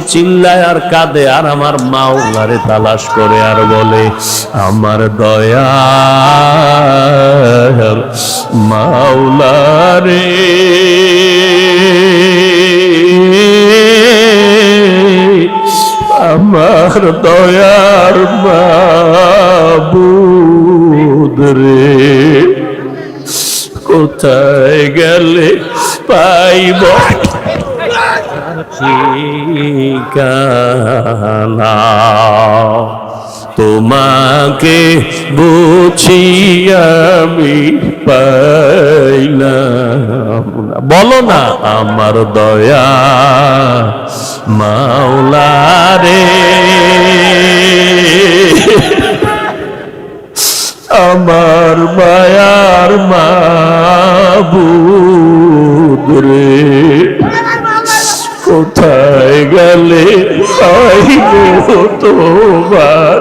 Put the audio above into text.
চিল্লায় আর কাঁদে, আর আমার মাওলারে তালাশ করে আর বলে, আমার দয়া মাওলারে আমার দয়ার বাবুদ রে কোথায় গেলে পাইব? তোমাকে বুঝি আমি পাইলাম। বলো না আমার দয়া মাওলারে। আমার মায়ার মাবুদ রে। কোথায় গেলে পাইব তোমার